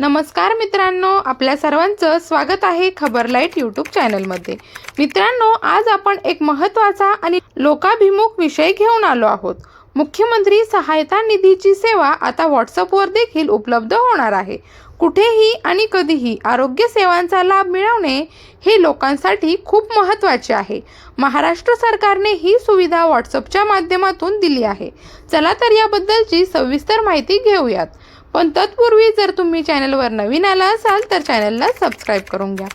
नमस्कार मित्रांनो आपल्या सर्वांचं स्वागत आहे खबर लाइट यूट्यूब चॅनलमध्ये. मित्रांनो आज आपण एक महत्त्वाचा आणि लोकाभिमुख विषय घेऊन आलो आहोत. मुख्यमंत्री सहायता निधीची सेवा आता व्हॉट्सअपवर देखील उपलब्ध होणार आहे. कुठेही आणि कधीही आरोग्य सेवांचा लाभ मिळवणे हे लोकांसाठी खूप महत्त्वाचे आहे. महाराष्ट्र सरकारने ही सुविधा व्हॉट्सअपच्या माध्यमातून दिली आहे. चला तर याबद्दलची सविस्तर माहिती घेऊयात. पण तत्पूर्वी जर तुम्ही चॅनलवर नवीन आला असाल तर चॅनलला सबस्क्राईब करून घ्या.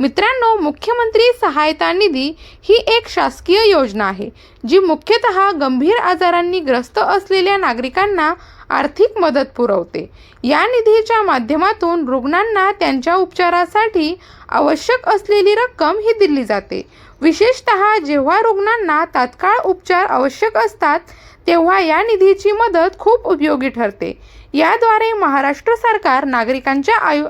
मित्रांनो मुख्यमंत्री सहायता निधी ही एक शासकीय योजना आहे जी मुख्यतः गंभीर आजारांनी ग्रस्त असलेल्या नागरिकांना आर्थिक मदत पुरवते. या निधीच्या माध्यमातून रुग्णांना त्यांच्या उपचारासाठी आवश्यक असलेली रक्कम ही दिली जाते. विशेषतः जेव्हा रुग्णांना तात्काळ उपचार आवश्यक असतात तेव्हा या निधीची मदत खूप उपयोगी ठरते. याद्वारे महाराष्ट्र सरकार नागरिकांच्या आयु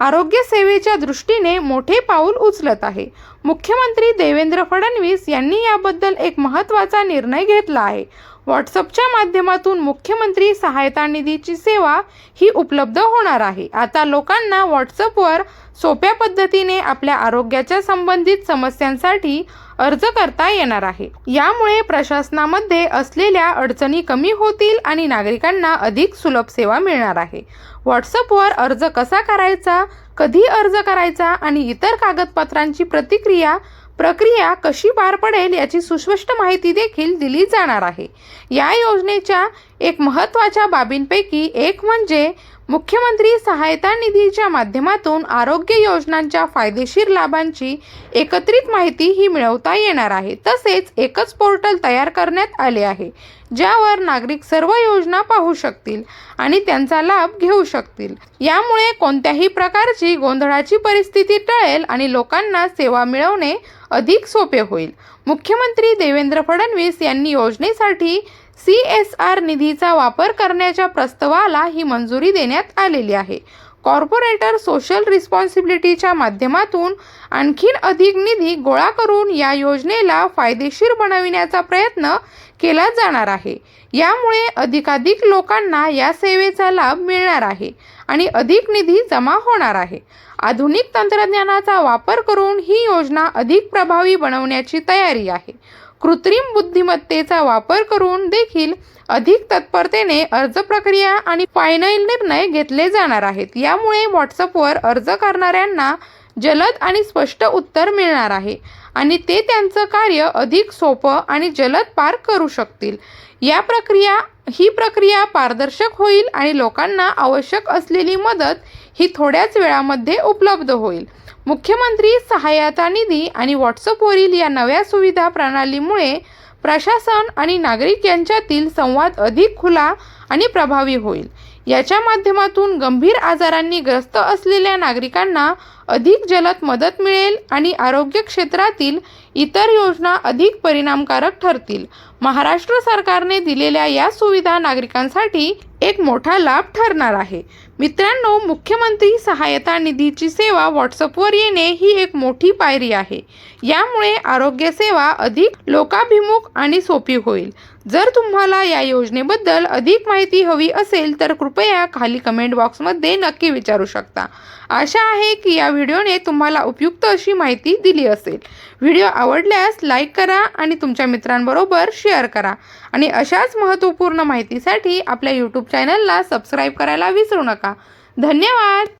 आरोग्य सेवेच्या दृष्टीने मोठे पाऊल उचलत आहे. मुख्यमंत्री देवेंद्र फडणवीस यांनी याबद्दल एक महत्त्वाचा निर्णय घेतला आहे. व्हॉट्सअपच्या माध्यमातून मुख्यमंत्री सहायता निधीची सेवा ही उपलब्ध होणार आहे. आता लोकांना व्हॉट्सअपवर सोप्या पद्धतीने आपल्या आरोग्याच्या संबंधित समस्यांसाठी अर्ज करता येणार आहे. यामुळे प्रशासनामध्ये असलेल्या अडचणी कमी होतील आणि नागरिकांना अधिक सुलभ सेवा मिळणार आहे. व्हॉट्सअपवर अर्ज कसा करायचा कधी अर्ज करायचा आणि इतर कागदपत्रांची प्रतिक्रिया प्रक्रिया कशी पार पडेल याची सुस्पष्ट माहिती देखील दिली जाणार आहे. या योजनेच्या एक महत्त्वाच्या बाबींपैकी एक म्हणजे मुख्यमंत्री सहायता निधीच्या माध्यमातून आरोग्य योजनांच्या फायदेशीर लाभांची एकत्रित माहिती ही मिळवता येणार आहे. तसेच एकच पोर्टल तयार करण्यात आले आहे ज्यावर नागरिक सर्व योजना पाहू शकतील आणि त्यांचा लाभ घेऊ शकतील. यामुळे कोणत्याही प्रकारची गोंधळाची परिस्थिती टळेल आणि लोकांना सेवा मिळवणे अधिक सोपे होईल. मुख्यमंत्री देवेंद्र फडणवीस यांनी योजनेसाठी सी एस आर निधीचा वापर करण्याच्या प्रस्तावाला ही मंजुरी देण्यात आलेली आहे. कॉर्पोरेटर सोशल रिस्पॉन्सिबिलिटीच्या माध्यमातून आणखीन अधिक निधी गोळा करून या योजनेला फायदेशीर बनविण्याचा प्रयत्न केला जाणार आहे. यामुळे अधिकाधिक लोकांना या सेवेचा लाभ मिळणार आहे आणि अधिक निधी जमा होणार आहे. आधुनिक तंत्रज्ञानाचा वापर करून ही योजना अधिक प्रभावी बनवण्याची तयारी आहे. कृत्रिम बुद्धिमत्तेचा वापर करून देखील अधिक तत्परतेने अर्ज प्रक्रिया आणि फायनल निर्णय घेतले जाणार आहेत. यामुळे व्हॉट्सअपवर अर्ज करणाऱ्यांना जलद आणि स्पष्ट उत्तर मिळणार आहे आणि ते त्यांचं कार्य अधिक सोपं आणि जलद पार करू शकतील. या प्रक्रिया ही प्रक्रिया पारदर्शक होईल आणि लोकांना आवश्यक असलेली मदत ही थोड्याच वेळामध्ये उपलब्ध होईल. मुख्यमंत्री सहायता निधी आणि व्हॉट्सअपवरील या नव्या सुविधा प्रणालीमुळे प्रशासन आणि नागरिक यांच्यातील संवाद अधिक खुला आणि प्रभावी होईल. याच्या माध्यमातून गंभीर आजारांनी ग्रस्त असलेल्या नागरिकांना अधिक जलद मदत मिळेल आणि आरोग्य क्षेत्रातील इतर योजना अधिक परिणामकारक ठरतील. महाराष्ट्र सरकारने दिलेल्या या सुविधा नागरिकांसाठी एक मोठा लाभ ठरणार आहे. मित्रांनो मुख्यमंत्री सहायता निधीची सेवा व्हॉट्सअपवर येणे ही एक मोठी पायरी आहे. यामुळे आरोग्य सेवा अधिक लोकाभिमुख आणि सोपी होईल. जर तुम्हाला या योजनेबद्दल अधिक माहिती हवी असेल तर कृपया खाली कमेंट बॉक्समध्ये नक्की विचारू शकता. आशा आहे की या व्हिडिओने तुम्हाला उपयुक्त अशी माहिती दिली असेल. व्हिडिओ आवडल्यास लाईक करा आणि तुमच्या मित्रांबरोबर शेअर करा. आणि अशाच महत्त्वपूर्ण माहितीसाठी आपल्या यूट्यूब चॅनलला सबस्क्राईब करायला विसरू नका. धन्यवाद.